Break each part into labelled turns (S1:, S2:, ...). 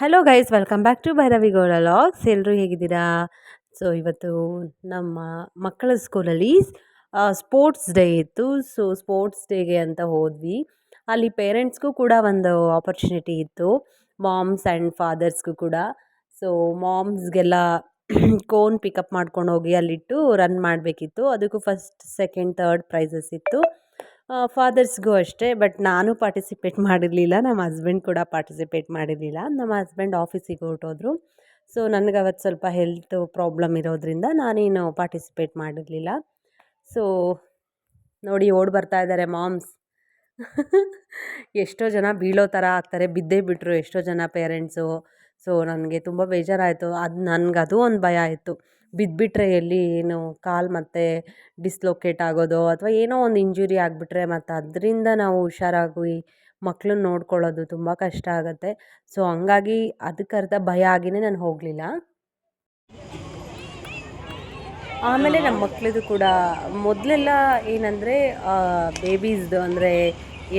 S1: Hello guys welcome back to Bhairavi Gowda logs ಎಲ್ಲರೂ ಹೇಗಿದ್ದೀರಾ? So ಇವತ್ತು ನಮ್ಮ ಮಕ್ಕಳ ಸ್ಕೂಲಲ್ಲಿ ಸ್ಪೋರ್ಟ್ಸ್ ಡೇ ಇತ್ತು. ಸೊ ಸ್ಪೋರ್ಟ್ಸ್ ಡೇಗೆ ಅಂತ ಹೋದ್ವಿ. ಅಲ್ಲಿ ಪೇರೆಂಟ್ಸ್ಗೂ ಕೂಡ ಒಂದು ಆಪರ್ಚುನಿಟಿ ಇತ್ತು. ಮಾಮ್ಸ್ ಆ್ಯಂಡ್ ಫಾದರ್ಸ್ಗೂ ಕೂಡ. ಸೊ ಮಾಮ್ಸ್ಗೆಲ್ಲ ಕೋನ್ ಪಿಕಪ್ ಮಾಡ್ಕೊಂಡು ಹೋಗಿ ಅಲ್ಲಿಟ್ಟು ರನ್ ಮಾಡಬೇಕಿತ್ತು. ಅದಕ್ಕೂ ಫಸ್ಟ್ ಸೆಕೆಂಡ್ ತರ್ಡ್ ಪ್ರೈಸಸ್ ಇತ್ತು. ಫಾದರ್ಸ್ಗೂ ಅಷ್ಟೇ ಬಟ್ ನಾನು ಪಾರ್ಟಿಸಿಪೇಟ್ ಮಾಡಿರಲಿಲ್ಲ, ನಮ್ಮ ಹಸ್ಬೆಂಡ್ ಕೂಡ ಪಾರ್ಟಿಸಿಪೇಟ್ ಮಾಡಿರಲಿಲ್ಲ. ನಮ್ಮ ಹಸ್ಬೆಂಡ್ ಆಫೀಸಿಗೆ ಹೊರಟೋದ್ರು. ಸೊ ನನಗೆ ಅವತ್ತು ಸ್ವಲ್ಪ ಹೆಲ್ತ್ ಪ್ರಾಬ್ಲಮ್ ಇರೋದ್ರಿಂದ ನಾನೇನು ಪಾರ್ಟಿಸಿಪೇಟ್ ಮಾಡಿರಲಿಲ್ಲ. ಸೊ ನೋಡಿ ಓಡಿ ಬರ್ತಾ ಇದ್ದಾರೆ ಮಾಮ್ಸ್ ಎಷ್ಟೋ ಜನ ಬೀಳೋ ಥರ ಆಗ್ತಾರೆ, ಬಿದ್ದೇ ಬಿಟ್ಟರು ಎಷ್ಟೋ ಜನ ಪೇರೆಂಟ್ಸು ಸೊ ನನಗೆ ತುಂಬ ಬೇಜಾರಾಯಿತು. ಅದು ನನಗದು ಒಂದು ಭಯ ಆಯಿತು. ಬಿದ್ದುಬಿಟ್ರೆ ಎಲ್ಲಿ ಏನು ಕಾಲು ಮತ್ತೆ ಡಿಸ್ಲೊಕೇಟ್ ಆಗೋದೋ ಅಥವಾ ಏನೋ ಒಂದು ಇಂಜುರಿ ಆಗಿಬಿಟ್ರೆ ಮತ್ತು ಅದರಿಂದ ನಾವು ಹುಷಾರಾಗಿ ಮಕ್ಳನ್ನ ನೋಡ್ಕೊಳ್ಳೋದು ತುಂಬ ಕಷ್ಟ ಆಗುತ್ತೆ. ಸೊ, ಹಂಗಾಗಿ ಅದಕ್ಕರ್ಥ ಭಯ ಆಗಿನೇ ನಾನು ಹೋಗಲಿಲ್ಲ. ಆಮೇಲೆ ನಮ್ಮ ಮಕ್ಕಳದು ಕೂಡ ಮೊದಲೆಲ್ಲ ಏನಂದರೆ ಬೇಬೀಸ್ದು ಅಂದರೆ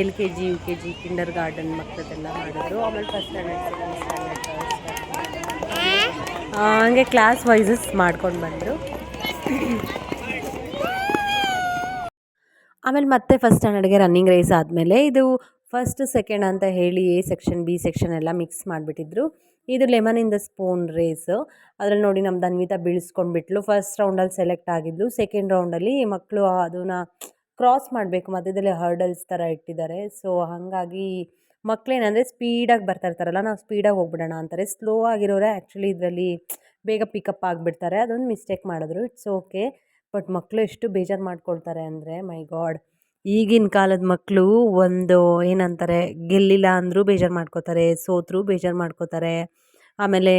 S1: L K G, U K G kindergarten ಮಕ್ಕಳದೆಲ್ಲ ಮಾಡಿದ್ರು. ಆಮೇಲೆ ಫಸ್ಟ್ ಸ್ಟ್ಯಾಂಡರ್ಡ್ ಸೆಕೆಂಡ್ ಸ್ಟ್ಯಾಂಡರ್ಡ್ ಹಂಗೆ ಕ್ಲಾಸ್ ವೈಸಸ್ ಮಾಡ್ಕೊಂಡು ಬಂದರು. ಆಮೇಲೆ ಮತ್ತೆ ಫಸ್ಟ್ ಸ್ಟ್ಯಾಂಡರ್ಡ್ಗೆ ರನ್ನಿಂಗ್ ರೇಸ್ ಆದಮೇಲೆ ಇದು ಫಸ್ಟ್ ಸೆಕೆಂಡ್ ಅಂತ ಹೇಳಿ ಎ ಸೆಕ್ಷನ್ ಬಿ ಸೆಕ್ಷನ್ ಎಲ್ಲ ಮಿಕ್ಸ್ ಮಾಡಿಬಿಟ್ಟಿದ್ರು. ಇದು lemon in the spoon race ಅದರಲ್ಲಿ ನೋಡಿ ನಮ್ಮ ಧನ್ವಿತಾ ಬೀಳಿಸ್ಕೊಂಡ್ಬಿಟ್ಲು. ಫಸ್ಟ್ ರೌಂಡಲ್ಲಿ ಸೆಲೆಕ್ಟ್ ಆಗಿದ್ಲು. ಸೆಕೆಂಡ್ ರೌಂಡಲ್ಲಿ ಮಕ್ಕಳು ಅದನ್ನು ಕ್ರಾಸ್ ಮಾಡಬೇಕು. ಮಧ್ಯದಲ್ಲಿ ಹರ್ಡಲ್ಸ್ ಥರ ಇಟ್ಟಿದ್ದಾರೆ. ಸೊ ಹಾಗಾಗಿ ಮಕ್ಕಳೇನಂದರೆ ಸ್ಪೀಡಾಗಿ ಬರ್ತಾ ಇರ್ತಾರಲ್ಲ, ನಾವು ಸ್ಪೀಡಾಗಿ ಹೋಗ್ಬಿಡೋಣ ಅಂತಾರೆ. ಸ್ಲೋ ಆಗಿರೋರೆ ಆ್ಯಕ್ಚುಲಿ ಇದರಲ್ಲಿ ಬೇಗ ಪಿಕಪ್ ಆಗಿಬಿಡ್ತಾರೆ. ಅದೊಂದು ಮಿಸ್ಟೇಕ್ ಮಾಡಿದ್ರು. ಇಟ್ಸ್ ಓಕೆ ಬಟ್ ಮಕ್ಕಳು ಎಷ್ಟು ಬೇಜಾರು ಮಾಡ್ಕೊಳ್ತಾರೆ ಅಂದರೆ ಮೈ ಗಾಡ್ ಈಗಿನ ಕಾಲದ ಮಕ್ಕಳು ಒಂದು ಏನಂತಾರೆ, ಗೆಲ್ಲಿಲ್ಲ ಅಂದರೂ ಬೇಜಾರು ಮಾಡ್ಕೋತಾರೆ, ಸೋತರೂ ಬೇಜಾರು ಮಾಡ್ಕೋತಾರೆ. ಆಮೇಲೆ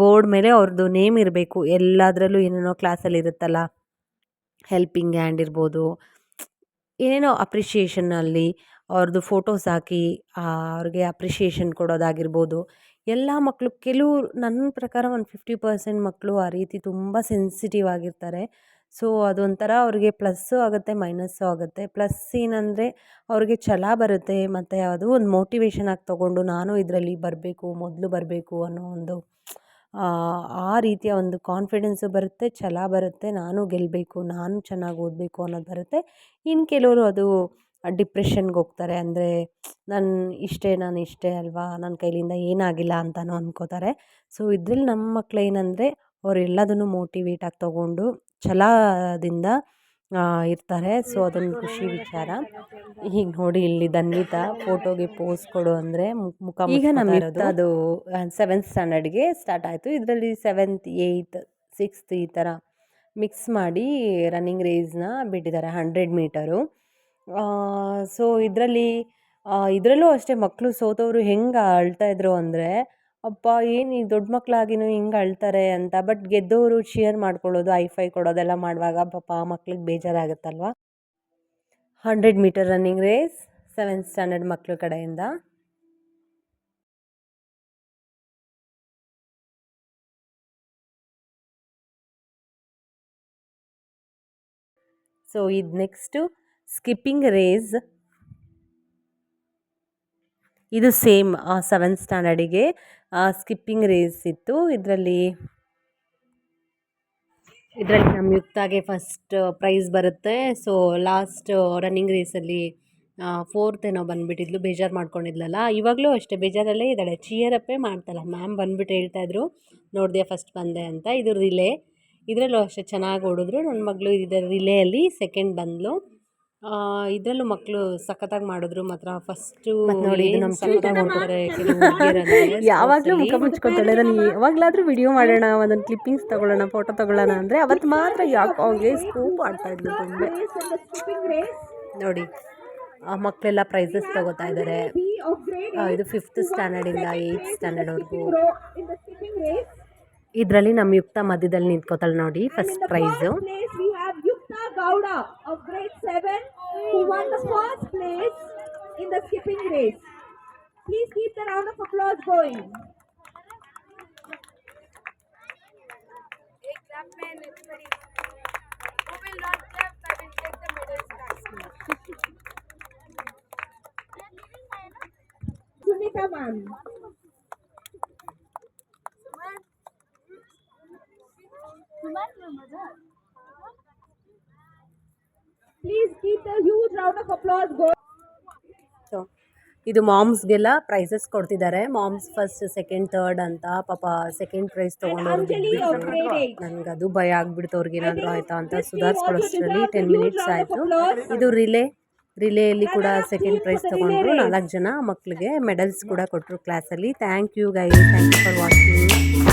S1: ಬೋರ್ಡ್ ಮೇಲೆ ಅವ್ರದ್ದು ನೇಮ್ ಇರಬೇಕು. ಎಲ್ಲದರಲ್ಲೂ ಏನೇನೋ ಕ್ಲಾಸಲ್ಲಿ ಇರುತ್ತಲ್ಲ ಹೆಲ್ಪಿಂಗ್ ಹ್ಯಾಂಡ್ ಇರ್ಬೋದು, ಏನೇನೋ ಅಪ್ರಿಷಿಯೇಷನಲ್ಲಿ ಅವ್ರದ್ದು ಫೋಟೋಸ್ ಹಾಕಿ ಅವ್ರಿಗೆ ಅಪ್ರಿಷಿಯೇಷನ್ ಕೊಡೋದಾಗಿರ್ಬೋದು. ಎಲ್ಲ ಮಕ್ಕಳು ಕೆಲವು ನನ್ನ ಪ್ರಕಾರ ಒಂದು ಫಿಫ್ಟಿ ಪರ್ಸೆಂಟ್ ಮಕ್ಕಳು ಆ ರೀತಿ ತುಂಬ ಸೆನ್ಸಿಟಿವ್ ಆಗಿರ್ತಾರೆ. ಸೊ ಅದೊಂಥರ ಅವ್ರಿಗೆ ಪ್ಲಸ್ಸು ಆಗುತ್ತೆ ಮೈನಸ್ಸು ಆಗುತ್ತೆ. ಪ್ಲಸ್ ಏನಂದರೆ, ಅವ್ರಿಗೆ ಛಲ ಬರುತ್ತೆ, ಮತ್ತು ಅದು ಒಂದು ಮೋಟಿವೇಶನ್ ಆಗಿ ತೊಗೊಂಡು ನಾನು ಇದರಲ್ಲಿ ಬರಬೇಕು, ಮೊದಲು ಬರಬೇಕು ಅನ್ನೋ ಒಂದು, ಆ ರೀತಿಯ ಒಂದು ಕಾನ್ಫಿಡೆನ್ಸು ಬರುತ್ತೆ, ಛಲ ಬರುತ್ತೆ, ನಾನು ಗೆಲ್ಲಬೇಕು ನಾನು ಚೆನ್ನಾಗಿ ಓದಬೇಕು ಅನ್ನೋದು ಬರುತ್ತೆ. ಇನ್ನು ಕೆಲವರು ಅದು ಡಿಪ್ರೆಷನ್ಗೆ ಹೋಗ್ತಾರೆ. ಅಂದರೆ ನಾನು ಇಷ್ಟೇ ನಾನು ಇಷ್ಟೇ ಅಲ್ವಾ? ನನ್ನ ಕೈಲಿಂದ ಏನಾಗಿಲ್ಲ ಅಂತಲೂ ಅಂದ್ಕೋತಾರೆ ಸೊ ಇದ್ರಲ್ಲಿ ನಮ್ಮ ಮಕ್ಳು ಏನಂದರೆ ಅವ್ರು ಎಲ್ಲದನ್ನು ಮೋಟಿವೇಟ್ ಆಗಿ ತೊಗೊಂಡು ಛಲದಿಂದ ಇರ್ತಾರೆ. ಸೊ ಅದೊಂದು ಖುಷಿ ವಿಚಾರ. ಈಗ ನೋಡಿ ಇಲ್ಲಿ ದನ್ವಿತ ಫೋಟೋಗೆ ಪೋಸ್ ಕೊಡು ಅಂದರೆ ಮುಖ ಈಗ ನಮ್ಮ ಅದು ಸೆವೆಂತ್ ಸ್ಟ್ಯಾಂಡರ್ಡ್ಗೆ ಸ್ಟಾರ್ಟ್ ಆಯಿತು. ಇದರಲ್ಲಿ ಸೆವೆಂತ್ ಏಯ್ತ್ ಸಿಕ್ಸ್ತ್ ಈ ಥರ ಮಿಕ್ಸ್ ಮಾಡಿ ರನ್ನಿಂಗ್ ರೇಸ್ನ ಬಿಟ್ಟಿದ್ದಾರೆ ಹಂಡ್ರೆಡ್ ಮೀಟರು ಸೊ ಇದರಲ್ಲಿ ಇದರಲ್ಲೂ ಅಷ್ಟೇ ಮಕ್ಕಳು ಸೋತವರು ಹೆಂಗೆ ಅಳ್ತಾಯಿದ್ರು ಅಂದರೆ ಅಪ್ಪ ಏನು ಈ ದೊಡ್ಡ ಮಕ್ಕಳಾಗಿನೂ ಹಿಂಗೆ ಅಳ್ತಾರೆ ಅಂತ. ಬಟ್ ಗೆದ್ದವರು ಶೇರ್ ಮಾಡ್ಕೊಳ್ಳೋದು ಐ ಫೈ ಕೊಡೋದೆಲ್ಲ ಮಾಡುವಾಗ ಪಾಪ ಆ ಮಕ್ಳಿಗೆ ಬೇಜಾರಾಗುತ್ತಲ್ವ? Hundred metre running race seventh standard ಮಕ್ಕಳ ಕಡೆಯಿಂದ. ಸೊ ಇದು ನೆಕ್ಸ್ಟು ಸ್ಕಿಪ್ಪಿಂಗ್ ರೇಸ್ ಇದು ಸೇಮ್ ಸೆವೆಂತ್ ಸ್ಟ್ಯಾಂಡರ್ಡಿಗೆ ಸ್ಕಿಪ್ಪಿಂಗ್ ರೇಸ್ ಇತ್ತು. ಇದರಲ್ಲಿ ಇದರಲ್ಲಿ ನಮ್ಮ ಯುಕ್ತಾಗೆ ಫಸ್ಟ್ ಪ್ರೈಸ್ ಬರುತ್ತೆ. ಸೊ ಲಾಸ್ಟ್ ರನ್ನಿಂಗ್ ರೇಸಲ್ಲಿ ಫೋರ್ತ್ ಏನೋ ಬಂದುಬಿಟ್ಟಿದ್ಲು, ಬೇಜಾರು ಮಾಡ್ಕೊಂಡಿದ್ಲಲ್ಲ. ಇವಾಗಲೂ ಅಷ್ಟೇ, ಬೇಜಾರಲ್ಲೇ ಇದ್ದಾಳೆ. ಚಿಯರಪ್ಪೇ ಮಾಡ್ತಾಳೆ ಮ್ಯಾಮ್ ಬಂದುಬಿಟ್ಟು ಹೇಳ್ತಾಯಿದ್ರು ನೋಡಿದೆ ಫಸ್ಟ್ ಬಂದೆ ಅಂತ. ಇದು ರಿಲೇ ಇದರಲ್ಲೂ ಅಷ್ಟೇ ಚೆನ್ನಾಗಿ ಓಡಿದ್ರು. ನನ್ನ ಮಗಳು ಇದರ ರಿಲೇಯಲ್ಲಿ ಸೆಕೆಂಡ್ ಬಂದಳು ಇದರಲ್ಲೂ ಮಕ್ಕಳು ಸಖತ್ತಾಗಿ ಮಾಡಿದ್ರು. ಮಾತ್ರ ಫಸ್ಟು ನೋಡಿ ಯಾವಾಗಲೂ ಮುಖ ಮುಚ್ಕೊತಾಳೆ ನಾನು ಯಾವಾಗಲಾದರೂ ವಿಡಿಯೋ ಮಾಡೋಣ ಒಂದೊಂದು ಕ್ಲಿಪ್ಪಿಂಗ್ಸ್ ತಗೊಳ್ಳೋಣ ಫೋಟೋ ತಗೊಳ್ಳೋಣ ಅಂದರೆ ಅವತ್ತು ಮಾತ್ರ ಯಾಕೆ ಅವ್ಗೆ ಸ್ಕೂಪ್ ಆಡ್ತಾ ಇದ್ಲು ತುಂಬ ನೋಡಿ ಆ ಮಕ್ಕಳೆಲ್ಲ ಪ್ರೈಸಸ್ ತಗೋತಾ ಇದ್ದಾರೆ ಇದು ಫಿಫ್ತ್ ಸ್ಟ್ಯಾಂಡರ್ಡಿಂದ ಏಯ್ತ್ ಸ್ಟ್ಯಾಂಡರ್ಡ್ವರೆಗೂ ಇದರಲ್ಲಿ ನಮ್ಮ ಯುಕ್ತ ಮಧ್ಯದಲ್ಲಿ ನಿಂತ್ಕೋತಾಳೆ ನೋಡಿ first prize
S2: Gowda of grade 7 who won the first place in the skipping race. Please keep the round of applause going. Sunita ma'am. Please keep huge round of applause going.
S1: So ಇದು ಮಾಮ್ಸ್ಗೆಲ್ಲ prizes ಕೊಡ್ತಿದ್ದಾರೆ. Moms first second third ಅಂತ ಪಾಪ second prize ತೊಗೊಂಡವ್ರು
S2: Anjali of
S1: ನನಗೆ ಅದು ಭಯ ಆಗ್ಬಿಡ್ತು ಅವ್ರಿಗೆ ಏನಾದರೂ ಆಯ್ತಾ ಅಂತ ಸುಧಾರಿಸ್ಕೊಳ್ಳೋಷ್ಟರಲ್ಲಿ ಟೆನ್ ಮಿನಿಟ್ಸ್ ಆಯಿತು. ಇದು ರಿಲೇ ರಿಲೇಯಲ್ಲಿ ಕೂಡ ಸೆಕೆಂಡ್ ಪ್ರೈಸ್ ತೊಗೊಂಡ್ರು ನಾಲ್ಕು ಜನ ಮಕ್ಕಳಿಗೆ ಮೆಡಲ್ಸ್ ಕೂಡ ಕೊಟ್ಟರು ಕ್ಲಾಸಲ್ಲಿ thank you guy thank you for watching